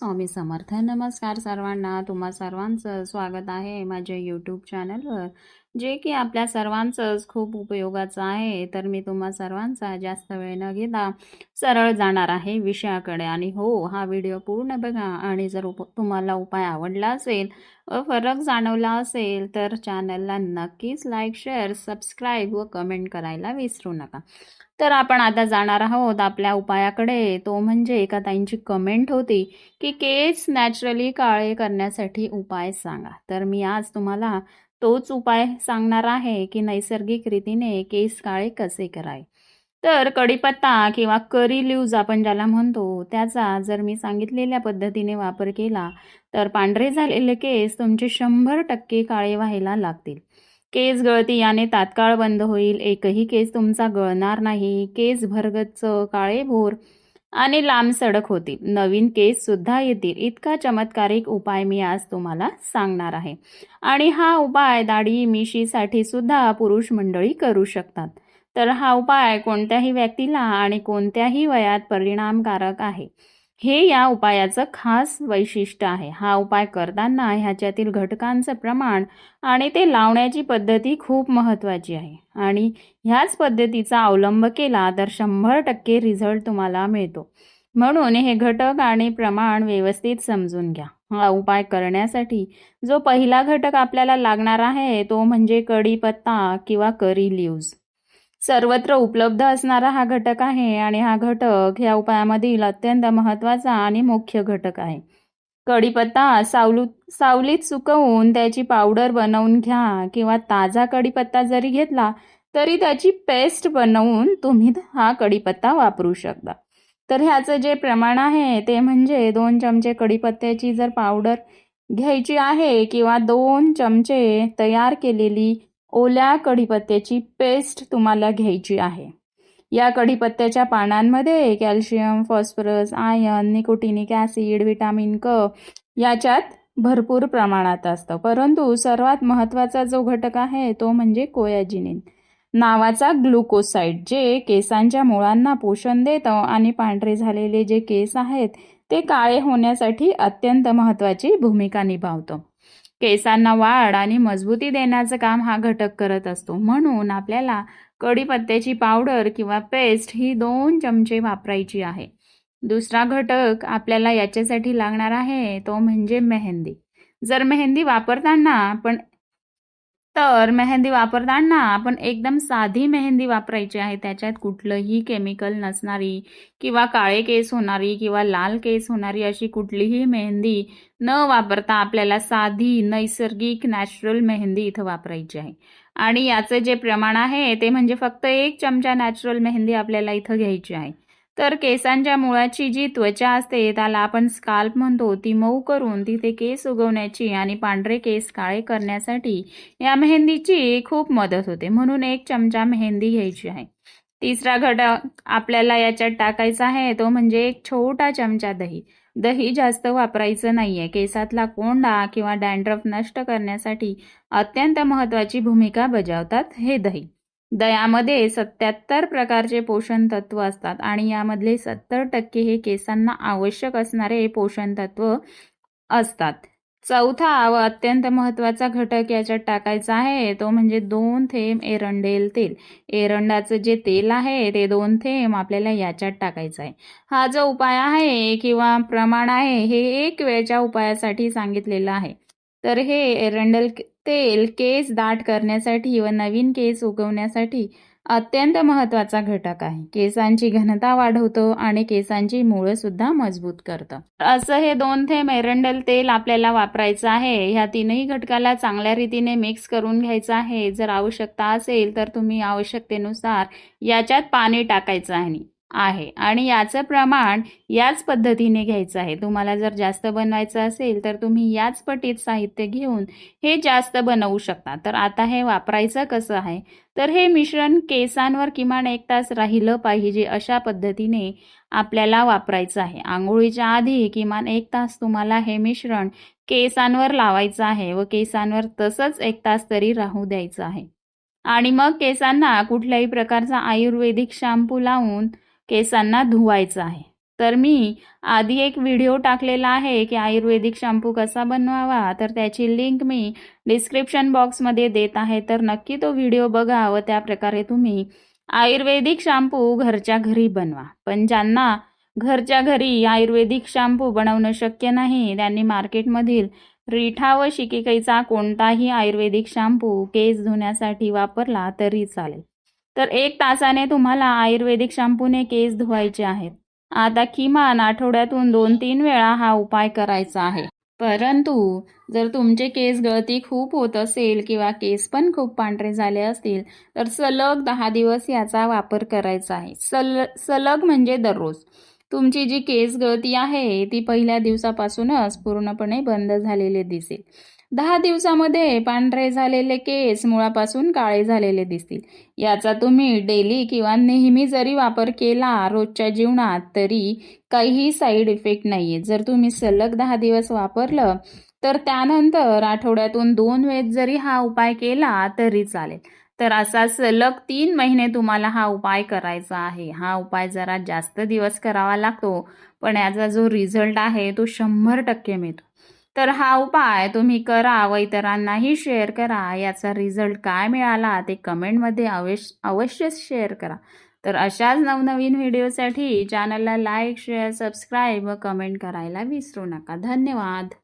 स्वामी समर्थ. नमस्कार सर्वांना. तुम्हा सर्वांचं स्वागत आहे माझ्या यूट्यूब चॅनलवर जे की आपल्या सर्वांचंच खूप उपयोगाचं आहे तर मी तुम्हा सर्वांचा जास्त वेळ न घेता सरळ जाणार आहे विषयाकडे. आणि हो हा व्हिडिओ पूर्ण बघा. आणि जर उप तुम्हाला उपाय आवडला असेल व फरक जाणवला असेल तर चॅनलला नक्कीच लाईक शेअर सबस्क्राईब व कमेंट करायला विसरू नका. तर आपण आता जाणार आहोत आपल्या उपायाकडे. तो म्हणजे एका ताईंची कमेंट होती की केस नॅचरली काळे करण्यासाठी उपाय सांगा. तर मी आज तुम्हाला तोच उपाय सांगणार आहे की नैसर्गिक रीतीने केस काळे कसे कराय तर कढीपत्ता किंवा करी लिव्ज आपण ज्याला म्हणतो त्याचा जर मी सांगितलेल्या पद्धतीने वापर केला तर पांढरे झालेले केस तुमचे शंभर टक्के काळे व्हायला लागतील. केस गळती याने तात्काळ बंद होईल एकही केस तुमचा गळणार नाही केस भरगच्च काळेभोर आणि लांब सडक होतील नवीन केस सुद्धा येतील. इतका चमत्कारिक उपाय मी आज तुम्हाला सांगणार आहे. आणि हा उपाय दाढी मिशीसाठी सुद्धा पुरुष मंडळी करू शकतात. तर हा उपाय कोणत्याही व्यक्तीला आणि कोणत्याही वयात परिणामकारक आहे. हे या उपायाचं खास वैशिष्ट्य आहे. हा उपाय करताना ह्याच्यातील घटकांचं प्रमाण आणि ते लावण्याची पद्धती खूप महत्त्वाची आहे. आणि ह्याच पद्धतीचा अवलंब केला तर शंभर टक्के रिझल्ट तुम्हाला मिळतो. म्हणून हे घटक आणि प्रमाण व्यवस्थित समजून घ्या. हा उपाय करण्यासाठी जो पहिला घटक आपल्याला लागणार आहे तो म्हणजे कढीपत्ता किंवा करी लिव्ज. सर्वत्र उपलब्ध असणारा हा घटक आहे आणि हा घटक ह्या उपायामधील अत्यंत महत्त्वाचा आणि मुख्य घटक आहे. कढीपत्ता सावलू सावलीत सुकवून त्याची पावडर बनवून घ्या किंवा ताजा कढीपत्ता जरी घेतला तरी त्याची पेस्ट बनवून तुम्ही हा कढीपत्ता वापरू शकता. तर ह्याचं जे प्रमाण आहे ते म्हणजे दोन चमचे कढीपत्त्याची जर पावडर घ्यायची आहे किंवा दोन चमचे तयार केलेली ओल्या कढीपत्त्याची पेस्ट तुम्हाला घ्यायची आहे. या कढीपत्त्याच्या पानांमध्ये calcium phosphorus iron nicotinic acid vitamin क याच्यात भरपूर प्रमाणात असतं. परंतु सर्वात महत्त्वाचा जो घटक आहे तो म्हणजे कोयाजिनिन. नावाचा ग्लुकोसाइड जे केसांच्या मुळांना पोषण देतं आणि पांढरे झालेले जे केस आहेत ते काळे होण्यासाठी अत्यंत महत्त्वाची भूमिका निभावतं. केसांना वाढ आणि मजबूती देण्याचं काम हा घटक करत असतो. म्हणून आपल्याला कढीपत्त्याची पावडर किंवा पेस्ट ही दोन चमचे वापरायची आहे. दुसरा घटक आपल्याला याच्यासाठी लागणार आहे तो म्हणजे मेहंदी. जर मेहंदी वापरताना पण तर मेहंदी वापरताना आपण एकदम साधी मेहंदी वापरायची आहे. त्याच्यात कुठलंही केमिकल नसणारी किंवा काळे केस होणारी किंवा लाल केस होणारी अशी कुठलीही मेहंदी न वापरता आपल्याला साधी नैसर्गिक नॅचरल मेहंदी इथं वापरायची आहे. आणि याचं जे प्रमाण आहे ते म्हणजे फक्त एक चमचा नॅचरल मेहंदी आपल्याला इथं घ्यायची आहे. तर केसांच्या मुळाची जी त्वचा असते त्याला आपण स्काल्प म्हणतो. ती मऊ करून तिथे केस उगवण्याची आणि पांढरे केस काळे करण्यासाठी या मेहंदीची खूप मदत होते. म्हणून एक चमचा मेहंदी घ्यायची आहे. तिसरा घटक आपल्याला याच्यात टाकायचा आहे तो म्हणजे एक छोटा चमचा दही. दही जास्त वापरायचं नाहीये. केसातला कोंडा किंवा डॅन्ड्रफ नष्ट करण्यासाठी अत्यंत महत्त्वाची भूमिका बजावतात हे दही. दयामध्ये सत्याहत्तर प्रकारचे पोषण तत्व असतात आणि यामधले सत्तर टक्के हे केसांना आवश्यक असणारे पोषण तत्व असतात. चौथा व अत्यंत महत्त्वाचा घटक याच्यात टाकायचा आहे तो म्हणजे दोन थेंब एरंडेल तेल. एरंडाचं जे तेल आहे ते दोन थेंब आपल्याला याच्यात टाकायचं आहे. हा जो उपाय आहे किंवा प्रमाण आहे हे एक वेळच्या उपायासाठी सांगितलेलं आहे. तर हे एरंडल तेल केस दाट करण्यासाठी व नवीन केस उगवण्यासाठी अत्यंत महत्त्वाचा घटक आहे. केसांची घनता वाढवतो आणि केसांची मुळं सुद्धा मजबूत करतं. असं हे दोन थेंब एरंडल तेल आपल्याला वापरायचं आहे. ह्या तीनही घटकाला चांगल्या रीतीने मिक्स करून घ्यायचं आहे. जर आवश्यकता असेल तर तुम्ही आवश्यकतेनुसार याच्यात पाणी टाकायचं आहे. आहे. आणि याचं प्रमाण याच पद्धतीने घ्यायचं आहे. तुम्हाला जर जास्त बनवायचं असेल तर तुम्ही याच पटीत साहित्य घेऊन हे जास्त बनवू शकता. तर आता हे वापरायचं कसं आहे? तर हे मिश्रण केसांवर किमान एक तास राहिलं पाहिजे अशा पद्धतीने आपल्याला वापरायचं आहे. आंघोळीच्या आधी किमान एक तास तुम्हाला हे मिश्रण केसांवर लावायचं आहे व केसांवर तसंच एक तास तरी राहू द्यायचं आहे. आणि मग केसांना कुठल्याही प्रकारचा आयुर्वेदिक शॅम्पू लावून केसांना धुवायचं आहे. तर मी आधी एक व्हिडिओ टाकलेला आहे की आयुर्वेदिक शॅम्पू कसा बनवावा तर त्याची लिंक मी डिस्क्रिप्शन बॉक्समध्ये देत आहे. तर नक्की तो व्हिडिओ बघा व त्या प्रकारे तुम्ही आयुर्वेदिक शॅम्पू घरच्या घरी बनवा. पण ज्यांना घरच्या घरी आयुर्वेदिक शॅम्पू बनवणं शक्य नाही त्यांनी मार्केटमधील रिठा व शिकेकाईचा कोणताही आयुर्वेदिक शॅम्पू केस धुण्यासाठी वापरला तरी चालेल. तर एक तासाने तुम्हाला आयुर्वेदिक शॅम्पूने केस धुवायचे आहेत. आता किमान आठवड्यातून दोन तीन वेळा हा उपाय करायचा आहे. परंतु जर तुमचे केस गळती खूप होत असेल किंवा केस पण खूप पांढरे झाले असतील तर सलग दहा दिवस याचा वापर करायचा आहे. सल सलग म्हणजे दररोज. तुमची जी केस गळती आहे ती पहिल्या दिवसापासूनच पूर्णपणे बंद झालेले दिसेल. दहा दिवसामध्ये पांढरे झालेले केस मुळापासून काळे झालेले दिसतील. याचा तुम्ही डेली किंवा नेहमी जरी वापर केला रोजच्या जीवनात तरी काहीही साईड इफेक्ट नाही आहे जर तुम्ही सलग दहा दिवस वापरलं तर त्यानंतर आठवड्यातून दोन वेळेस जरी हा उपाय केला तरी चालेल. तर असा सलग तीन महिने तुम्हाला हा उपाय करायचा आहे. हा उपाय जरा जास्त दिवस करावा लागतो पण याचा जो रिझल्ट आहे तो शंभर टक्के मिळतो. तर हा उपाय तुम्ही करा व इतरांनाही शेअर करा. याचा रिझल्ट काय मिळाला ते कमेंटमध्ये अवश्य अवश्यच शेअर करा. तर अशाच नवनवीन व्हिडिओसाठी चॅनलला लाईक शेअर सबस्क्राईब व कमेंट करायला विसरू नका. धन्यवाद.